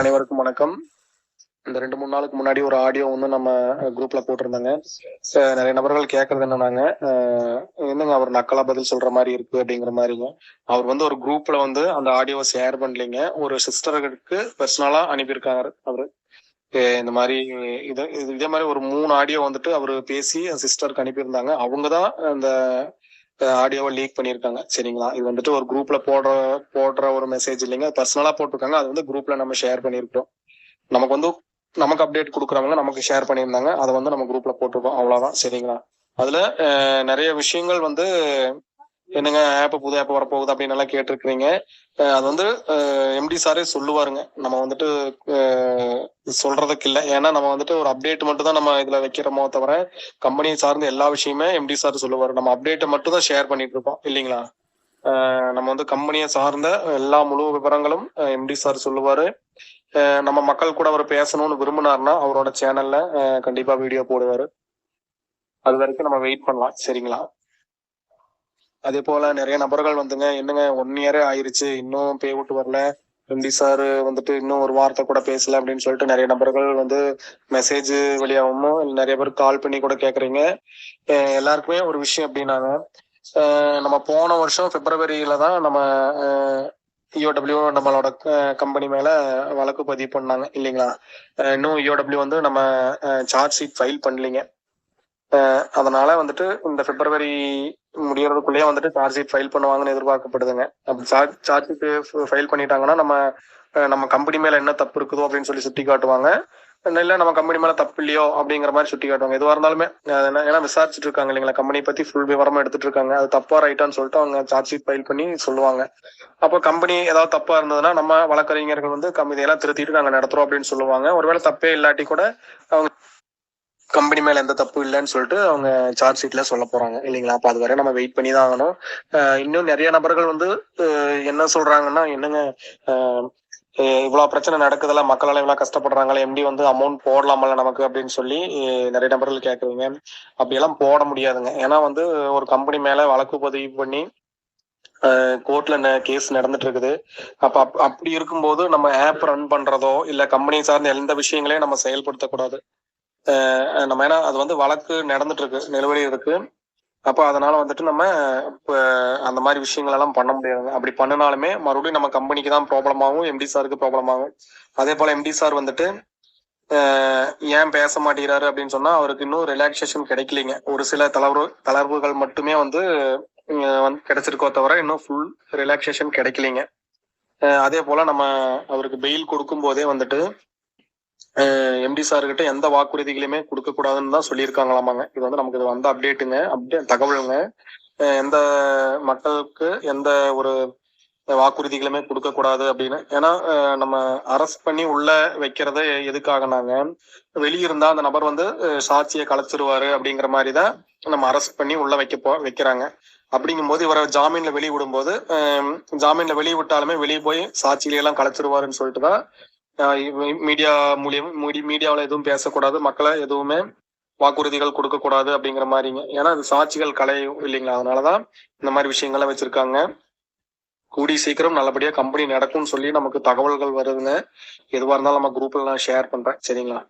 அனைவருக்கும் வணக்கம். இந்த ரெண்டு மூணு நாளுக்கு முன்னாடி ஒரு ஆடியோ வந்து நம்ம குரூப்ல போட்டிருந்தாங்க. நிறைய நபர்கள் கேட்கறது என்னன்னாங்க என்னங்க அவர் நக்கலா பதில் சொல்ற மாதிரி இருக்கு அப்படிங்கிற மாதிரிங்க. அவர் வந்து ஒரு குரூப்ல வந்து அந்த ஆடியோவை ஷேர் பண்ணலீங்க. ஒரு சிஸ்டர்களுக்கு பர்சனலா அனுப்பியிருக்காரு அவரு. இந்த மாதிரி இது- இதே மாதிரி ஒரு மூணு ஆடியோ வந்துட்டு அவரு பேசி சிஸ்டருக்கு அனுப்பியிருந்தாங்க. அவங்க தான் அந்த ஆடியோவை லீக் பண்ணியிருக்காங்க. சரிங்களா? இது வந்துட்டு ஒரு குரூப்ல போடுற போடுற ஒரு மெசேஜ் இல்லைங்க. பர்சனலா போட்டிருக்காங்க. அது வந்து குரூப்ல நம்ம ஷேர் பண்ணியிருக்கோம் நமக்கு வந்து நமக்கு அப்டேட் கொடுக்குறவங்க நமக்கு ஷேர் பண்ணியிருந்தாங்க. அதை வந்து நம்ம குரூப்ல போட்டிருக்கோம். அவ்வளவுதான். சரிங்களா? அதுல நிறைய விஷயங்கள் வந்து என்னங்க ஆப் புது ஆப் வரப்போகுது அப்படின்னு எல்லாம் கேட்டிருக்கிறீங்க. அது வந்து எம்டி சாரே சொல்லுவாருங்க. நம்ம வந்துட்டு சொல்றதுக்கு இல்லை. ஏன்னா நம்ம வந்துட்டு ஒரு அப்டேட் மட்டும் தான் நம்ம இதுல வைக்கிறோமோ தவிர கம்பெனியை சார்ந்த எல்லா விஷயமே எம்டி சார் சொல்லுவாரு. நம்ம அப்டேட்டை மட்டும் தான் ஷேர் பண்ணிட்டு இருக்கோம் இல்லைங்களா? நம்ம வந்து கம்பெனியை சார்ந்த எல்லா முழு விவரங்களும் எம்டி சார் சொல்லுவாரு. நம்ம மக்கள் கூட அவர் பேசணும்னு விரும்பினார்னா அவரோட சேனல்ல கண்டிப்பா வீடியோ போடுவாரு. அது வரைக்கும் நம்ம வெயிட் பண்ணலாம். சரிங்களா? அதே போல நிறைய நபர்கள் வந்துங்க என்னங்க ஒன் இயரே ஆயிருச்சு இன்னும் பே விட்டு வரல. எம்டி சார் வந்துட்டு இன்னும் ஒரு வார்த்தை கூட பேசல அப்படின்னு சொல்லிட்டு நிறைய நபர்கள் வந்து மெசேஜ் வழியாகவும் நிறைய பேர் கால் பண்ணி கூட கேக்குறீங்க. எல்லாருக்குமே ஒரு விஷயம் அப்படின்னாங்க நம்ம போன வருஷம் பிப்ரவரியில தான் நம்ம இஓடபிள்யூ நம்மளோட கம்பெனி மேல வழக்கு பதிவு பண்ணாங்க இல்லைங்களா? இன்னும் இஓடபிள்யூ வந்து நம்ம சார்ஜ் ஷீட் ஃபைல் பண்ணலீங்க. அதனால வந்துட்டு இந்த பிப்ரவரி முடியறதுக்குள்ளேயே வந்துட்டு சார்ஜ் ஷீட் ஃபைல் பண்ணுவாங்கன்னு எதிர்பார்க்கப்படுதுங்க. அப்படி சார்ஜ் சார்ஜ் ஷீட் ஃபைல் பண்ணிட்டாங்கன்னா நம்ம நம்ம கம்பெனி மேல என்ன தப்பு இருக்குதோ அப்படின்னு சொல்லி சுட்டி காட்டுவாங்க. இல்லை நம்ம கம்பெனி மேல தப்பு இல்லையோ அப்படிங்கிற மாதிரி சுட்டி காட்டுவாங்க. எதுவாக இருந்தாலுமே ஏன்னா விசாரிச்சுட்டு இருக்காங்க இல்லைங்களா? கம்பெனி பத்தி ஃபுல் விவரமா எடுத்துட்டு இருக்காங்க. அது தப்பா ரைட்டான்னு சொல்லிட்டு அவங்க சார்ஜ் ஷீட் ஃபைல் பண்ணி சொல்லுவாங்க. அப்போ கம்பெனி ஏதாவது தப்பா இருந்ததுன்னா நம்ம வழக்கறிஞர்கள் வந்து கம்பெனி இதையெல்லாம் திருத்திட்டு நாங்கள் நடத்துறோம் அப்படின்னு சொல்லுவாங்க. ஒருவேளை தப்பே இல்லாட்டி கூட அவங்க கம்பெனி மேல எந்த தப்பு இல்லைன்னு சொல்லிட்டு அவங்க சார்ஜ் ஷீட்ல சொல்ல போறாங்க. இல்லைங்களா? அப்ப அது வரை நம்ம வெயிட் பண்ணி தான் ஆகணும். அஹ் இன்னும் நிறைய நபர்கள் வந்து என்ன சொல்றாங்கன்னா என்னங்க இவ்வளவு பிரச்சனை நடக்குதுல மக்களால் இவ்வளவு கஷ்டப்படுறாங்களே எம்டி வந்து அமௌண்ட் போடலாமல்ல நமக்கு அப்படின்னு சொல்லி நிறைய நபர்கள் கேக்குறீங்க. அப்படியெல்லாம் போட முடியாதுங்க. ஏன்னா வந்து ஒரு கம்பெனி மேல வழக்கு பதிவு பண்ணி கோர்ட்ல கேஸ் நடந்துட்டு இருக்குது. அப்ப அப்- அப்படி இருக்கும்போது நம்ம ஆப் ரன் பண்றதோ இல்ல கம்பெனி சார்ந்த எந்த விஷயங்களையும் நம்ம செயல்படுத்தக்கூடாது நம்ம ஏன்னா அது வந்து வழக்கு நடந்துட்டு இருக்கு நிலுவலி இருக்கு. அப்போ அதனால வந்துட்டு நம்ம இப்போ அந்த மாதிரி விஷயங்கள் எல்லாம் பண்ண முடியாதுங்க அப்படி பண்ணினாலுமே மறுபடியும் நம்ம கம்பெனிக்கு தான் ப்ராப்ளம் ஆகும் எம்டி சாருக்கு ப்ராப்ளம் ஆகும். அதே போல எம்டி சார் வந்துட்டு ஏன் பேச மாட்டேங்கிறாரு அப்படின்னு சொன்னா அவருக்கு இன்னும் ரிலாக்ஸேஷன் கிடைக்கலைங்க. ஒரு சில தளர்வு தளர்வுகள் மட்டுமே வந்து வந்து கிடைச்சிருக்கோ தவிர இன்னும் ஃபுல் ரிலாக்ஸேஷன் கிடைக்கலைங்க. அதே போல நம்ம அவருக்கு பெயில் கொடுக்கும் போதே வந்துட்டு எம்டி சார் கிட்ட எந்த வாக்குறுதிகளையுமே கொடுக்க கூடாதுன்னு தான் சொல்லியிருக்காங்களாமாங்க. இது வந்து நமக்கு இது வந்த அப்டேட்டுங்க அப்டேட் தகவலுங்க. எந்த மக்களுக்கு எந்த ஒரு வாக்குறுதிகளுமே கொடுக்க கூடாது அப்படின்னு. ஏன்னா நம்ம அரெஸ்ட் பண்ணி உள்ள வைக்கிறத எதுக்காகனாங்க? வெளியிருந்தா அந்த நபர் வந்து சாட்சியை கலைச்சிருவாரு அப்படிங்கிற மாதிரி தான் நம்ம அரெஸ்ட் பண்ணி உள்ள வைக்க போ வைக்கிறாங்க. அப்படிங்கும்போது இவரை ஜாமீன்ல வெளியே விடும்போது ஜாமீன்ல வெளியே விட்டாலுமே வெளியே போய் சாட்சிகளை எல்லாம் கலைச்சிருவாருன்னு சொல்லிட்டு தான் மீடியா மூலியம் மீடியாவில் எதுவும் பேசக்கூடாது. மக்களை எதுவுமே வாக்குறுதிகள் கொடுக்கக்கூடாது அப்படிங்கிற மாதிரிங்க. ஏன்னா அது சாட்சிகள் கலையும் இல்லைங்களா? அதனாலதான் இந்த மாதிரி விஷயங்கள்லாம் வச்சிருக்காங்க. கூடி சீக்கிரம் நல்லபடியா கம்பெனி நடக்கும்னு சொல்லி நமக்கு தகவல்கள் வருதுங்க. எதுவாக இருந்தாலும் நம்ம குரூப்ல நான் ஷேர் பண்றேன். சரிங்களா?